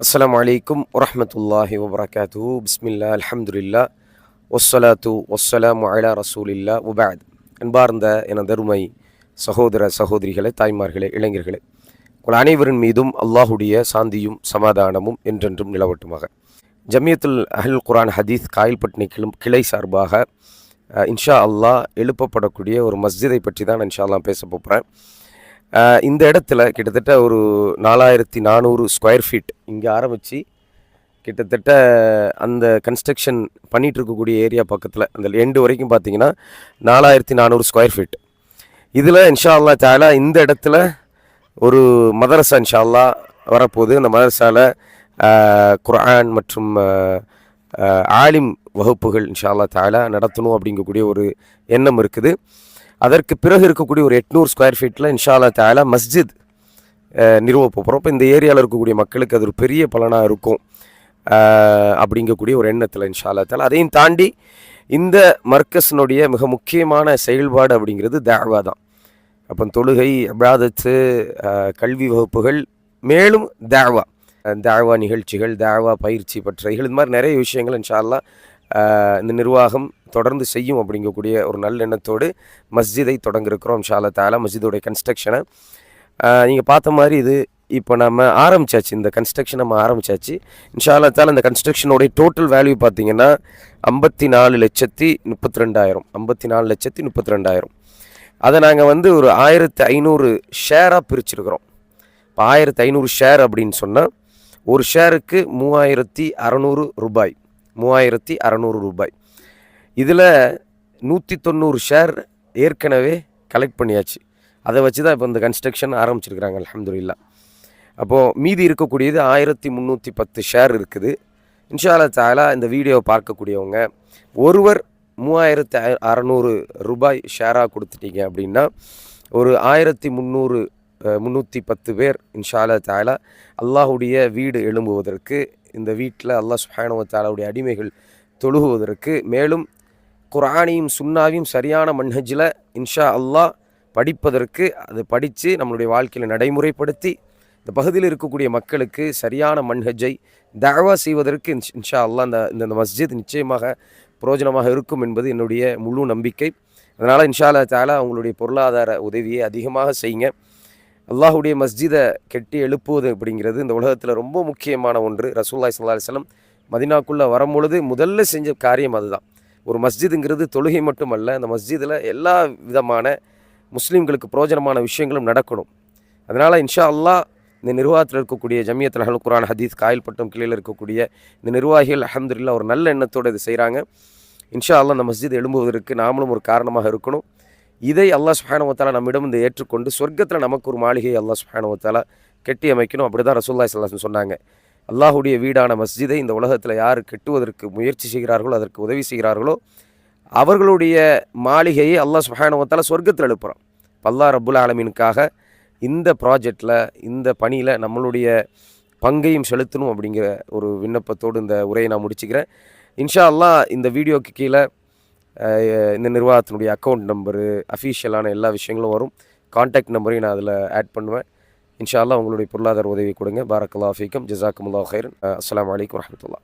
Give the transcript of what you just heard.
அஸ்லாம் அலைக்கும் வரமத்துல்லாஹி வபரகாத்து பிஸ்மில்லா அலமதுல்லா ஒஸ்ஸலாத்து ஒஸ்ஸலாமு அலா ரசூலில்லா உபாத் அன்பார்ந்த என தருமை சகோதர சகோதரிகளே தாய்மார்களே இளைஞர்களே உங்கள் அனைவரின் மீதும் அல்லாஹுடைய சாந்தியும் சமாதானமும் என்றென்றும் நிலவட்டுமாக. ஜமியத்துல் அஹல் குரான் ஹதீஸ் காயல்பட்டினை கிளம் கிளை சார்பாக இன்ஷா அல்லாஹ் எழுப்பப்படக்கூடிய ஒரு மஸ்ஜிதை பற்றி தான் இன்ஷா அல்லாஹ் பேச போகிறேன் இந்த இடத்துல கிட்டத்தட்ட ஒரு நாலாயிரத்தி நானூறு ஸ்கொயர் ஃபீட் இங்கே ஆரம்பித்து கிட்டத்தட்ட அந்த கன்ஸ்ட்ரக்ஷன் பண்ணிகிட்டு இருக்கக்கூடிய ஏரியா பக்கத்தில் அந்த எண்டு வரைக்கும் பார்த்தீங்கன்னா நாலாயிரத்தி நானூறு ஸ்கொயர் ஃபீட் இதில் இன்ஷா அல்லா தாலா இந்த இடத்துல ஒரு மதரசா இன்ஷா அல்லா வரப்போகுது. அந்த மதரசாவில் குரான் மற்றும் ஆலிம் வகுப்புகள் இன்ஷா அல்லா தாலா நடத்தணும் அப்படிங்கக்கூடிய ஒரு எண்ணம் இருக்குது. அதற்கு பிறகு இருக்கக்கூடிய ஒரு எட்நூறு ஸ்கொயர் ஃபீட்டில் இன்ஷாலா அல்லா தாலா மஸ்ஜித் அஹ், நிறுவ போகிறோம் இப்போ இந்த ஏரியாவில் இருக்கக்கூடிய மக்களுக்கு அது ஒரு பெரிய பலனாக இருக்கும். அப்படிங்கக்கூடிய ஒரு எண்ணத்தில் இன்ஷாலா தாலா அதையும் தாண்டி இந்த மர்க்கஸினுடைய மிக முக்கியமான செயல்பாடு அப்படிங்கிறது தேவா தான். அப்போ தொழுகை அபாதத்து கல்வி வகுப்புகள் மேலும் தேவா. தேவா நிகழ்ச்சிகள் தேவா பயிற்சி பற்றைகள் இது மாதிரி நிறைய விஷயங்கள் இன்ஷால்லாம் இந்த நிர்வாகம் தொடர்ந்து செய்யும் அப்படிங்கக்கூடிய ஒரு நல்லெண்ணத்தோடு மஸ்ஜிதை தொடங்கிருக்கிறோம் ஷாலா தாலா. மஸ்ஜிதோடைய கன்ஸ்ட்ரக்ஷனை நீங்கள் பார்த்த மாதிரி இது இப்போ நம்ம ஆரம்பிச்சாச்சு. இந்த கன்ஸ்ட்ரக்ஷன் நம்ம ஆரம்பிச்சாச்சு. இன்ஷா தால் இந்த கன்ஸ்ட்ரக்ஷனுடைய டோட்டல் வேல்யூ பார்த்தீங்கன்னா ஐம்பத்தி நாலு லட்சத்தி முப்பத்தி ரெண்டாயிரம் ஐம்பத்தி நாலு லட்சத்தி முப்பத்தி ரெண்டாயிரம் அதை நாங்கள் வந்து ஒரு ஆயிரத்தி ஐநூறு ஷேராக பிரிச்சிருக்கிறோம். இப்போ ஆயிரத்தி ஐநூறு ஷேர் அப்படின்னு சொன்னால் ஒரு ஷேருக்கு மூவாயிரத்தி அறநூறு ரூபாய். மூவாயிரத்தி அறநூறு ரூபாய். இதில் நூற்றி தொண்ணூறு ஷேர் ஏற்கனவே கலெக்ட் பண்ணியாச்சு. அதை வச்சு தான் இப்போ இந்த கன்ஸ்ட்ரக்ஷன் ஆரம்பிச்சிருக்கிறாங்க அலமதுல்லா அப்போது மீதி இருக்கக்கூடியது ஆயிரத்தி முந்நூற்றி பத்து ஷேர் இருக்குது. இன்ஷா அல்லா தாலா இந்த வீடியோவை பார்க்கக்கூடியவங்க ஒருவர் மூவாயிரத்து அறநூறு ரூபாய் ஷேராக கொடுத்துட்டீங்க அப்படின்னா ஒரு ஆயிரத்தி முந்நூறு முந்நூற்றி பத்து பேர் இன்ஷாலா தாலா அல்லாஹுடைய வீடு எழும்புவதற்கு இந்த வீட்டில் அல்லாஹ் சுஹானுவ தாலாவுடைய அடிமைகள் தொழுகுவதற்கு மேலும் குரானையும் சுன்னாவையும் சரியான மன்ஹஜில் இன்ஷா அல்லாஹ் படிப்பதற்கு அது படித்து நம்மளுடைய வாழ்க்கையில் நடைமுறைப்படுத்தி இந்த பகுதியில் இருக்கக்கூடிய மக்களுக்கு சரியான மன்ஹஜை தஅவா செய்வதற்கு இன்ஷ்- இன்ஷா அல்லாஹ் இந்த இந்த மஸ்ஜித் நிச்சயமாக பிரயோஜனமாக இருக்கும் என்பது என்னுடைய முழு நம்பிக்கை. அதனால் இன்ஷா அல்லா தாலா அவங்களுடைய பொருளாதார உதவியை அதிகமாக செய்யுங்க. அல்லாஹுடைய மஸ்ஜிதை கெட்டி எழுப்புவது அப்படிங்கிறது இந்த உலகத்தில் ரொம்ப முக்கியமான ஒன்று. ரசூல்லாய் சல்லா அலிஸ்லம் மதினாக்குள்ளே வரும்பொழுது முதல்ல செஞ்ச காரியம் அதுதான். ஒரு மஸ்ஜிதுங்கிறது தொழுகை மட்டுமல்ல அந்த மஸ்ஜிதில் எல்லா விதமான முஸ்லீம்களுக்கு பிரயோஜனமான விஷயங்களும் நடக்கணும். அதனால் இன்ஷா அல்லாஹ் இந்த நிர்வாகத்தில் இருக்கக்கூடிய ஜமியத் அஹல் குரான் ஹதீஸ் காயல்பட்டம் கீழே இருக்கக்கூடிய இந்த நிர்வாகிகள் அஹமதுல்லா ஒரு நல்ல எண்ணத்தோடு இது செய்கிறாங்க இன்ஷா அல்லாஹ் அந்த மஸ்ஜித் எழும்புவதற்கு நாமளும் ஒரு காரணமாக இருக்கணும். இதை அல்லாஹ் சுஹானவத்தாலா நம்மிடம் இந்த ஏற்றுக்கொண்டு சொர்க்கத்தில் நமக்கு ஒரு மாளிகையை அல்லாஹ் சுஹானவத்தாலா கட்டி அமைக்கணும் அப்படி தான் ரசூல்லா சல்லாஹ் சொன்னாங்க. அல்லாஹுடைய வீடான மஸ்ஜிதை இந்த உலகத்தில் யார் கெட்டுவதற்கு முயற்சி செய்கிறார்களோ அதற்கு உதவி செய்கிறார்களோ அவர்களுடைய மாளிகையை அல்லாஹ் சுஹானுவத்தால் சொர்க்கத்தில் எழுப்புகிறோம் பல்லா ரப்புல் ஆலமீனுக்காக இந்த ப்ராஜெக்டில் இந்த பணியில் நம்மளுடைய பங்கையும் செலுத்தணும் அப்படிங்கிற ஒரு விண்ணப்பத்தோடு இந்த உரையை நான் முடிச்சுக்கிறேன். இன்ஷா அல்லாஹ் இந்த வீடியோக்கு கீழே இந்த நிர்வாகத்தினுடைய அக்கௌண்ட் நம்பரு அஃபீஷியலான எல்லா விஷயங்களும் வரும். காண்டாக்ட் நம்பரையும் நான் அதில் ஆட் பண்ணுவேன். இன்ஷா அல்லா உங்களுடைய பொருளாதார உதவி கொடுங்க. பாரக்கல்லா ஃபீக்கம். ஜசாக்குமுல்லா ஹைரன் அஸ்லாம் வலைக்கம் வரமத்துல்லா